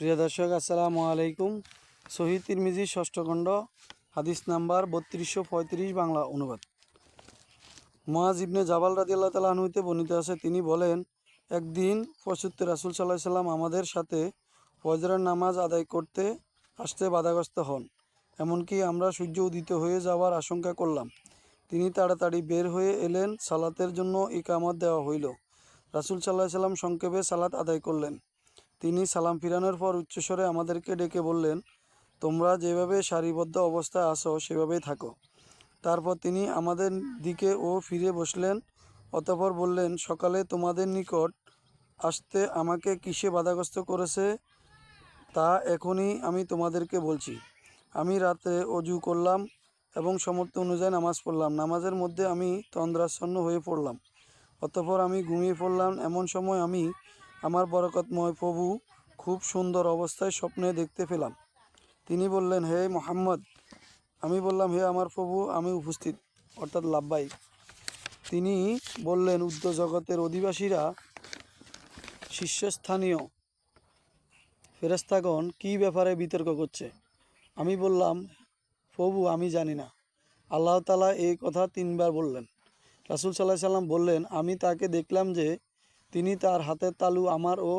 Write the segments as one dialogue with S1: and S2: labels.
S1: প্রিয় দর্শক, আসসালামু আলাইকুম। শহীদ তিরমিজি ষষ্ঠ খণ্ড, হাদিস নাম্বার বত্রিশশো পঁয়ত্রিশ, বাংলা অনুবাদ। মহাজ ইবনে জাবাল রাজি আল্লাহ তালা হইতে বর্ণিত আছে, তিনি বলেন, একদিন পঁচাত্তর রাসুল সাল্লাহ সাল্লাম আমাদের সাথে ফজরের নামাজ আদায় করতে আসতে বাধাগ্রস্ত হন। এমনকি আমরা সূর্য উদিত হয়ে যাওয়ার আশঙ্কা করলাম। তিনি তাড়াতাড়ি বের হয়ে এলেন, সালাতের জন্য ইকামত দেওয়া হইল। রাসুল সাল্লাহ সাল্লাম সংক্ষেপে সালাত আদায় করলেন। তিনি সালাম ফিরানোর পর উচ্চস্বরে আমাদেরকে ডেকে বললেন, তোমরা যেভাবে সারিবদ্ধ অবস্থায় আসো সেভাবেই থাকো। তারপর তিনি আমাদের দিকে ও ফিরে বসলেন, অতপর বললেন, সকালে তোমাদের নিকট আসতে আমাকে কিসে বাধাগ্রস্ত করেছে, তা এখনই আমি তোমাদেরকে বলছি। আমি রাতে অজু করলাম এবং সমর্থ অনুযায়ী নামাজ পড়লাম। নামাজের মধ্যে আমি তন্দ্রাচ্ছন্ন হয়ে পড়লাম। অতঃপর আমি ঘুমিয়ে পড়লাম। এমন সময় আমি আমার বরকতময় প্রভু খুব সুন্দর অবস্থায় স্বপ্নে দেখতে পেলাম। তিনি বললেন, হে মোহাম্মদ, আমি বললাম, হে আমার প্রভু, আমি উপস্থিত। অর্থাৎ লাব্বাই তিনি বললেন উদ্ধ জগতের অধিবাসীরা শীর্ষস্থানীয় ফেরেস্তাগণ কী ব্যাপারে বিতর্ক করছে? আমি বললাম, প্রভু, আমি জানি না। আল্লাহ তালা এই কথা তিনবার বললেন। রাসুল সাল্লাহ সাল্লাম বললেন, আমি তাকে দেখলাম যে তিনি তার হাতের তালু আমার ও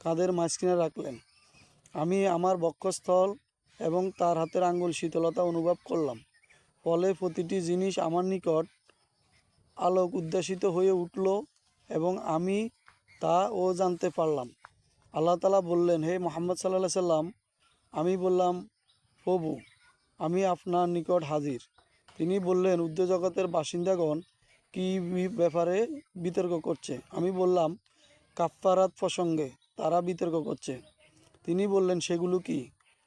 S1: কাঁধের মাঝখানে রাখলেন। আমি আমার বক্ষস্থল এবং তার হাতের আঙ্গুল শীতলতা অনুভব করলাম। ফলে প্রতিটি জিনিস আমার নিকট আলোক উদ্যাসিত হয়ে উঠল এবং আমি তা ও জানতে পারলাম। আল্লাহ তালা বললেন, হে মোহাম্মদ সাল্লাহ সাল্লাম, আমি বললাম, প্রভু, আমি আপনার নিকট হাজির। তিনি বললেন উদ্যোজগতের বাসিন্দাগণ কি ব্যাপারে বিতর্ক করছে? আমি বললাম, কাফফারাত প্রসঙ্গে তারা বিতর্ক করছে। তিনি বললেন, সেগুলো কি?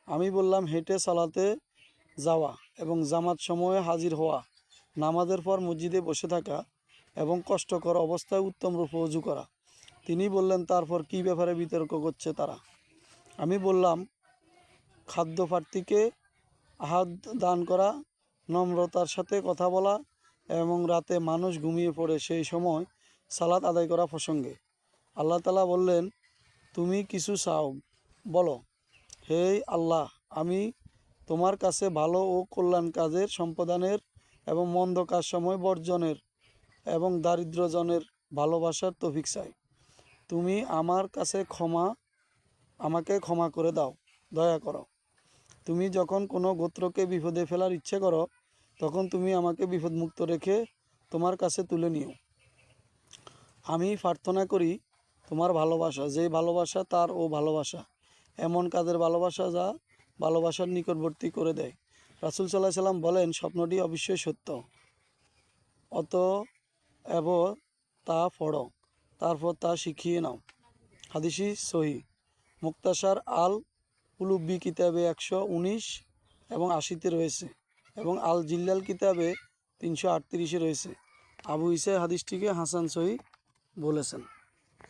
S1: আমি বললাম, হেঁটে সালাতে যাওয়া এবং জামাত সময়ে হাজির হওয়া, নামাজের পর মসজিদে বসে থাকা এবং কষ্টকর অবস্থায় উত্তম রূপে অজু করা। তিনি বললেন, তারপর কি ব্যাপারে বিতর্ক করছে তারা? আমি বললাম খাদ্য প্রার্থীকে আহাদ দান করা, নম্রতার সাথে কথা বলা এবং রাতে মানুষ ঘুমিয়ে পড়ে সেই সময় সালাত আদায় করা প্রসঙ্গে। আল্লাহ তালা বললেন, তুমি কিছু চাও, বলো, হে আল্লাহ, আমি তোমার কাছে ভালো ও কল্যাণ কাজের, সম্পাদনের এবং মন্দ কাজ সময় বর্জনের এবং দারিদ্রজনের ভালোবাসার তফিক চাই। তুমি আমার কাছে ক্ষমা, আমাকে ক্ষমা করে দাও, দয়া করো। তুমি যখন কোনো গোত্রকে বিপদে ফেলার ইচ্ছে করো তখন তুমি আমাকে বিপদমুক্ত রেখে তোমার কাছে তুলে নিও। আমি প্রার্থনা করি তোমার ভালোবাসা, যে ভালোবাসা তার ও ভালোবাসা, এমন কাদের ভালোবাসা যা ভালোবাসার নিকটবর্তী করে দেয়। রাসুল সাল্লাহ সাল্লাম বলেন, স্বপ্নটি অবশ্যই সত্য। অত এব তা পড়ো, তারপর তা শিখিয়ে নাও। হাদিসি সহি। মুক্তাসার আল উলুব্বি কিতাবে একশো উনিশ এবং আশিতে রয়েছে। এবং আল জিল্লাল কিতাবে তিনশো আটত্রিশে রয়েছে। আবু ইসাই হাদিসটিকে হাসান সহি বলেছেন।